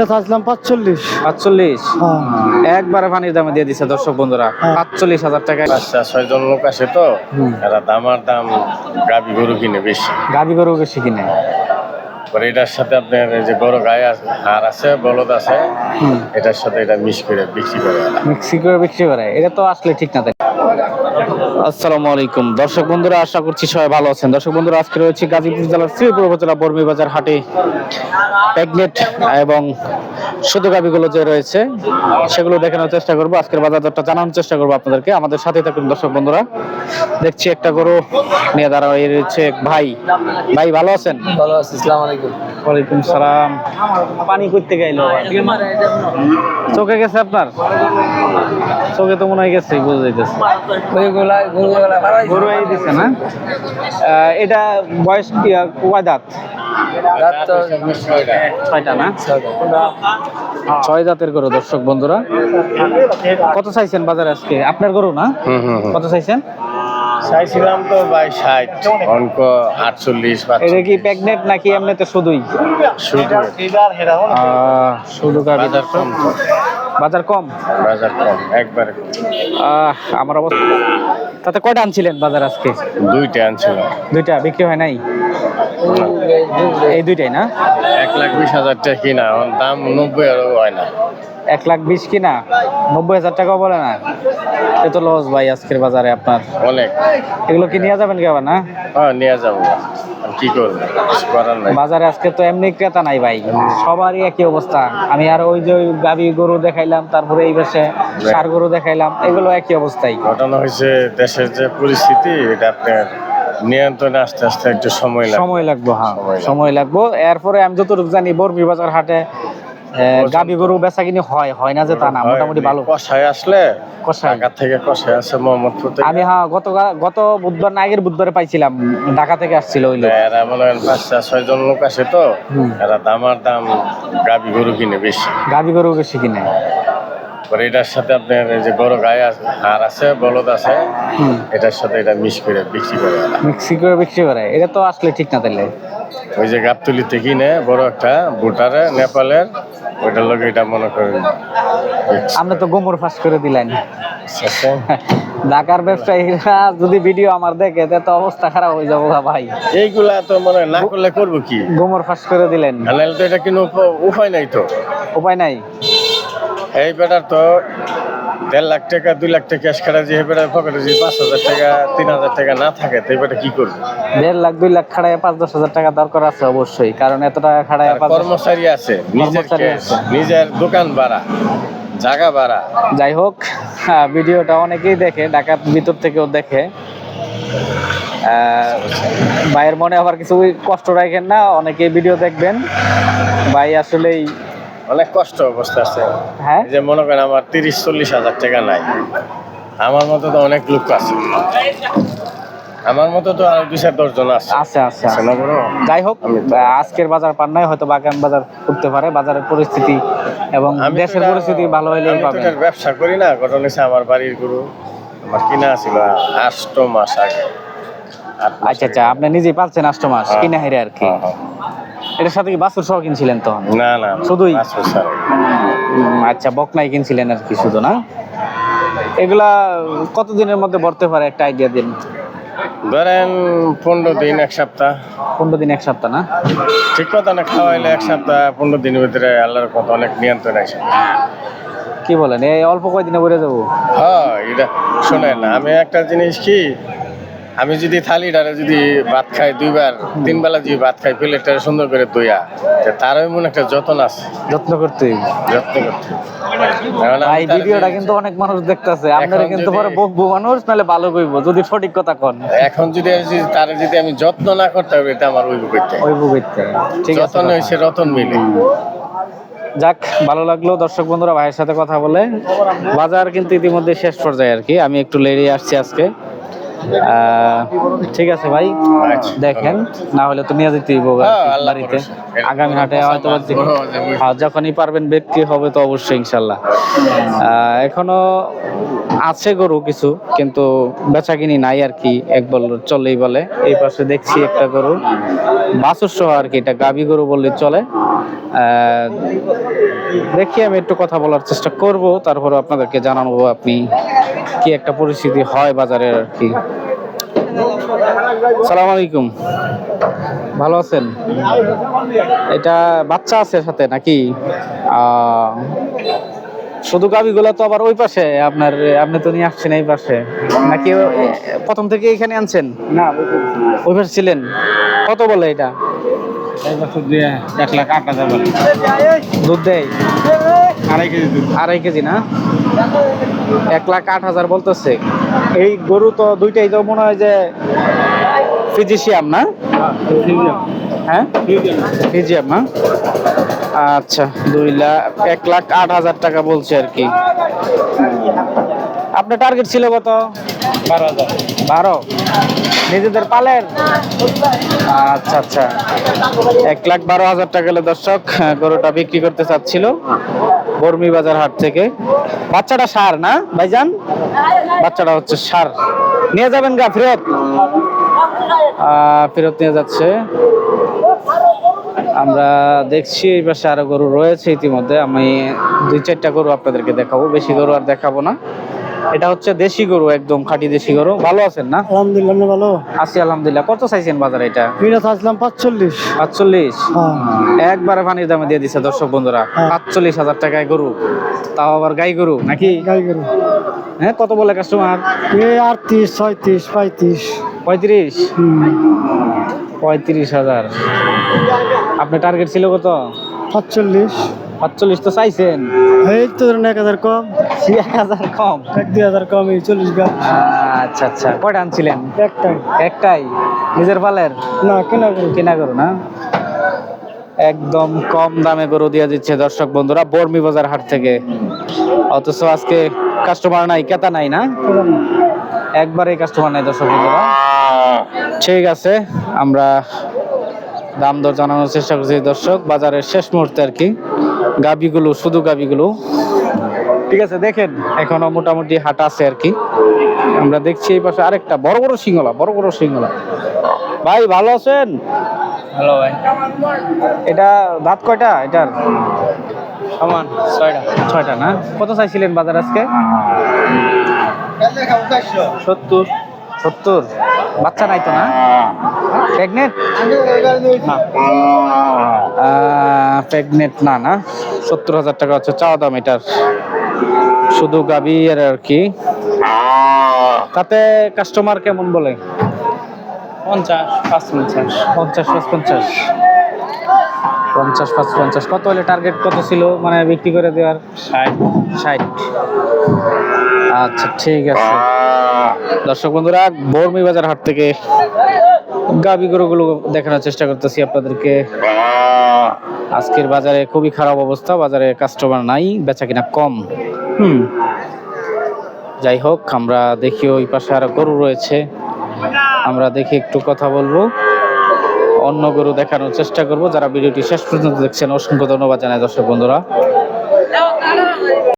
আসলাম পাঁচচল্লিশ। পাঁচচল্লিশ? হ্যাঁ। একবারে পানির দামে দিয়ে দিছে দর্শক বন্ধুরা। হ্যাঁ। পাঁচচল্লিশ হাজার পাঁচটা ছয়জন লোক আছে তো এরা দামার দাম গাবি গরু কিনে বেশি। গাভি গরু বেশি কিনে। পরে এটার সাথে আপনার যে বড় গায়ে আছে হার আছে বলদ আছে এটার সাথে এটা করে বিক্রি করে। মিক্সি করে বিক্রি করে। এটা তো আসলে ঠিক না তাই। আসসালামু আলাইকুম। দর্শক বন্ধুরা আশা করছি সবাই ভালো আছেন। দর্শক বন্ধুরা আজকে রয়েছে গাজীপুর জেলার শ্রীপুর উপজেলা বর্মী বাজার হাটে প্যাগনেট এবং শুধু গাভিগুলো যে রয়েছে সেগুলো দেখানোর চেষ্টা করব। আজকের বাজার দরটা জানানোর চেষ্টা করব আপনাদেরকে। আমাদের সাথে থাকুন দর্শক বন্ধুরা। দেখছি একটা গরু নিয়ে দাঁড়া রয়েছে এক ভাই। ভাই ভালো আছেন? ভালো আছি ইসলাম আলাইকুম। ওয়ালাইকুম সালাম। পানি করতে গাইলো চোখে গেছে আপনার? চোখে তো মনে হয় গেছে বোঝা যাইতেছে। গরু এই না? এটা বয়স কি কয় দাঁত? ছয়টা না? ছয় জাতের গরু দর্শক বন্ধুরা। কত চাইছেন বাজারে আজকে? আপনার গরু না। কত চাইছেন? চাইছিলাম তো ভাই ষাট। অঙ্ক আটচল্লিশ এটা কি প্যাগনেট নাকি এমনিতে শুধুই? শুধু। শুধু বাজার কম বাজার কম? বাজার কম একবারে আমার অবস্থা তাতে কয়টা আনছিলেন বাজার আজকে? দুইটা আনছিলাম। দুইটা বিক্রি হয় নাই? এই দুইটাই না? এক লাখ বিশ হাজার টাকা কিনা দাম নব্বই আরও হয় না। এক লাখ বিশ কিনা নব্বই হাজার টাকাও বলে না। এ তো লস ভাই আজকের বাজারে আপনার। অনেক। এগুলো কি নিয়ে যাবেন কি আবার না? হ্যাঁ নিয়ে যাব। কি করব? করার নাই। বাজারে আজকে তো এমনি ক্রেতা নাই ভাই। সবারই একই অবস্থা। আমি আর ওই যে গাভী গরু দেখাইলাম তারপরে এই পাশে সার গরু দেখাইলাম এগুলো একই অবস্থাই। ঘটনা হয়েছে দেশের যে পরিস্থিতি এটা আপনার নিয়ন্ত্রণে আস্তে আস্তে একটু সময় লাগে সময় লাগবে হ্যাঁ। সময় লাগবে। সময় লাগবে। এরপরে আমি যতটুকু জানি বর্মি বাজার হাটে গাবি গরু বেচা কিনি হয় হয় না যে তা না মোটামুটি ভালো। কষায় আসলে ঢাকা থেকে কষায় আছে মোহাম্মদপুর থেকে আমি হ্যাঁ গত গত বুধবার না আগের বুধবারে পাইছিলাম ঢাকা থেকে আসছিল ওই লোক। এরা মনে করেন পাঁচটা ছয়জন লোক আছে তো। এরা দামার দাম গাবি গরু কিনে বেশি। গাবি গরু বেশি কিনে। পরে এটার সাথে আপনার যে বড় গায়ে আছে হার আছে বলদ আছে এটার সাথে এটা মিশ করে বিক্রি করে। মিক্সি করে বিক্রি করে এটা তো আসলে ঠিক না তাইলে। ওই যে গাবতলিতে কিনে বড় একটা ভুটারে নেপালের ওইটার লোক এটা মনে করেন। আপনি তো গোমর ফাঁস করে দিলেন ঢাকার ব্যবসায়ীরা যদি ভিডিও আমার দেখে তা তো অবস্থা খারাপ হয়ে যাব ভাই। এইগুলা তো মনে না করলে করব কি? গোমর ফাঁস করে দিলেন। নাহলে তো এটা কিন্তু উপ- উপায় নাই তো। উপায় নাই। এই বেটার তো দেড় লাখ টাকা দুই লাখ টাকা ক্যাশ খাটা যে বেটার পকেটে যদি পাঁচ হাজার টাকা তিন হাজার টাকা না থাকে তো এই বেটা কি করবে? দেড় লাখ দুই লাখ খাড়ায় পাঁচ দশ হাজার টাকা দরকার আছে অবশ্যই কারণ এত টাকা খাড়ায় কর্মচারী আছে নিজের। নিজের দোকান ভাড়া জায়গা ভাড়া। যাই হোক হ্যাঁ, ভিডিওটা অনেকেই দেখে ঢাকার ভিতর থেকেও দেখে। ভাইয়ের মনে আবার কিছু কষ্ট রাখেন না অনেকে ভিডিও দেখবেন। ভাই আসলেই অনেক কষ্ট অবস্থা আছে। হ্যাঁ? যে মনে করেন আমার তিরিশ চল্লিশ হাজার টাকা নাই। আমার মতো তো অনেক লোক আছে। আমার মতো তো আর দুই চার আছে। আচ্ছা আচ্ছা যাই হোক আজকের বাজার পান নাই হয়তো বাগান বাজার করতে পারে বাজারের পরিস্থিতি এবং দেশের পরিস্থিতি ভালো পাবেন। ব্যবসা করি না। ঘটনা হচ্ছে আমার বাড়ির গরু আমার কিনা ছিল আষ্ট মাস আগে। আচ্ছা আচ্ছা আপনি নিজেই পাচ্ছেন আষ্ট মাস হ্যাঁ। কিনা হেরে আর কি। হ্যাঁ। এটার সাথে কি বাছুর সহ কিনছিলেন তখন? না না শুধুই? বছর আচ্ছা বকনাই কিনছিলেন আর কি শুধু না? এগুলা কতদিনের মধ্যে ভরতে পারে একটা আইডিয়া দিন? ধরেন পনেরো দিন এক সপ্তাহ। পনেরো দিন এক সপ্তাহ না? ঠিক কথা না খাওয়াইলে এক সপ্তাহ পনেরো দিনের ভিতরে আল্লাহর কথা অনেক নিয়ন্ত্রণ আছে কি বলেন? এই অল্প কয়দিনে ভরে যাব? হ্যাঁ এটা শোনেন আমি একটা জিনিস কি আমি যদি থালিটারে যদি ভাত খাই দুইবার তিন বেলা যদি ভাত খাই প্লেটটা সুন্দর করে ধুইয়া তা তারও এমন একটা যত্ন আছে। যত্ন করতে যত্ন করতে ভাই ভিডিওটা কিন্তু অনেক মানুষ দেখতেছে। আপনারা কিন্তু পরে বকবো মানুষ নাহলে ভালো কইবো। যদি সঠিক কথা কন। এখন যদি তারে যদি আমি যত্ন না করতে হবে এটা আমার ওইব করতে ওই বুঝতে ঠিক আছে যত্ন হয়েছে রতন মিলে। যাক ভালো লাগল। দর্শক বন্ধুরা ভাইয়ের সাথে কথা বলে। বাজার কিন্তু ইতিমধ্যে শেষ পর্যায়ে আর কি। আমি একটু লেড়িয়ে আসছি আজকে। ঠিক আছে ভাই। দেখেন না হলে তো নিয়ে যেতেই হ্যাঁ, বাড়িতে। আগামী হাটে হয়তো। হ্যাঁ, যখনই পারবেন বিক্রি হবে তো অবশ্যই ইনশাল্লাহ। এখনও আছে গরু কিছু কিন্তু বেচা কিনি নাই আর কি এক বল চলেই বলে। এই পাশে দেখছি একটা গরু বাছুর সহ আর কি এটা গাবি গরু বললে চলে। আহ, দেখি আমি একটু কথা বলার চেষ্টা করব তারপরে আপনাদেরকে জানাব আপনি কি একটা পরিস্থিতি হয় বাজারে আর কি? সালাম আলাইকুম। ভালো আছেন? এটা বাচ্চা আছে সাথে নাকি? শুধু গাবিগুলো তো আবার ওই পাশে আপনার আপনি তো নিয়ে আসছেন এই পাশে। নাকি প্রথম থেকে এখানে আনছেন? না ওই পাশে ছিলেন। কত বলে এটা? এই বছর দিয়ে এক লাখ আট হাজার দুধ দেয়? আড়াই কেজি আড়াই কেজি না? এক লাখ আট হাজার বলতেছে। এই গরু তো দুইটাই তো মনে হয় যে ফিজিশিয়াম না? হ্যাঁ? ফিজিয়াম না? আচ্ছা দুই লাখ, এক লাখ আট হাজার টাকা বলছে আর কি। আপনার টার্গেট ছিল কত? বারো হাজার। বারো। নিজেদের পালের আচ্ছা আচ্ছা। এক লাখ বারো হাজার টাকা হলে দর্শক গরুটা বিক্রি করতে চাচ্ছিল বর্মি বাজার হাট থেকে। বাচ্চাটা সার না ভাইজান? বাচ্চাটা হচ্ছে সার। নিয়ে যাবেন গা ফেরত? ফেরত নিয়ে যাচ্ছে। আমরা দেখছি এই পাশে আরও গরু রয়েছে ইতিমধ্যে। আমি দুই চারটা গরু আপনাদেরকে দেখাবো। বেশি গরু আর দেখাবো না। এটা হচ্ছে দেশি গরু একদম খাঁটি দেশি গরু। ভালো আছেন না? আলহামদুলিল্লাহ আপনি ভালো। আছি আলহামদুলিল্লাহ। কত চাইছেন বাজারে এটা? এটা চাচ্ছিলাম পাঁচচল্লিশ। পাঁচচল্লিশ? হ্যাঁ। একবারে পানির দামে দিয়ে দিছে দর্শক বন্ধুরা। হ্যাঁ। পাঁচচল্লিশ হাজার টাকায় গরু। তাও আবার গাই গরু নাকি? গাই গরু। হ্যাঁ কত বলে কাস্টমার আটত্রিশ ছয়ত্রিশ পঁয়ত্রিশ। পঁয়ত্রিশ? পঁয়ত্রিশ হাজার। আপনার টার্গেট ছিল কত? পাঁচচল্লিশ। পাঁচচল্লিশ তো চাইছেন। এই তো ধরেন এক হাজার কম। এক হাজার কম। এক দুই হাজার কম এই চল্লিশ আচ্ছা আচ্ছা। কয়টা আনছিলেন? একটাই। একটাই? নিজের পালের? না কেনা কেনা গরু না? একদম কম দামে গরু দিয়ে দিচ্ছে দর্শক বন্ধুরা বর্মি বাজার হাট থেকে। অথচ আজকে কাস্টমার নাই ক্রেতা নাই না? একবারে কাস্টমার নাই দর্শক বন্ধুরা। ঠিক আছে আমরা দাম দর জানানোর চেষ্টা করছি দর্শক। বাজারের শেষ মুহূর্তে আর কি। গাবিগুলো শুধু গাবিগুলো। ঠিক আছে দেখেন এখনও মোটামুটি হাট আছে আর কি। আমরা দেখছি এই পাশে আরেকটা বড় বড় সিংহলা বড় বড় সিংহলা ভাই ভালো আছেন? হ্যালো ভাই। এটা দাঁত কয়টা? এটার? সমান ছয়টা। ছয়টা না? কত চাইছিলেন বাজার আজকে? সত্তর। সত্তর। বাচ্চা নাই তো না? প্রেগনেন্ট? প্রেগনেন্ট না না সত্তর হাজার টাকা হচ্ছে চাওয়া দাম এটার। শুধু গাবি এর আর কি। তাতে কাস্টমার কেমন বলে? পঞ্চাশ পাঁচ পঞ্চাশ। পঞ্চাশ পাঁচ পঞ্চাশ। পঞ্চাশ পাঁচ পঞ্চাশ। কত হলে টার্গেট কত ছিল? মানে বিক্রি করে দেওয়ার? ষাট। ষাট। আচ্ছা ঠিক আছে। দর্শক বন্ধুরা বর্মি বাজার হাট থেকে গাবি গরুগুলো দেখানোর চেষ্টা করতেছি আপনাদেরকে। আজকের বাজারে খুবই খারাপ অবস্থা। বাজারে কাস্টমার নাই বেচা কিনা কম। যাই হোক, আমরা দেখি ওই পাশে আরও গরু রয়েছে। আমরা দেখি একটু কথা বলব। অন্য গরু দেখানোর চেষ্টা করব। যারা ভিডিওটি শেষ পর্যন্ত দেখছেন, অসংখ্য ধন্যবাদ জানাই দর্শক বন্ধুরা।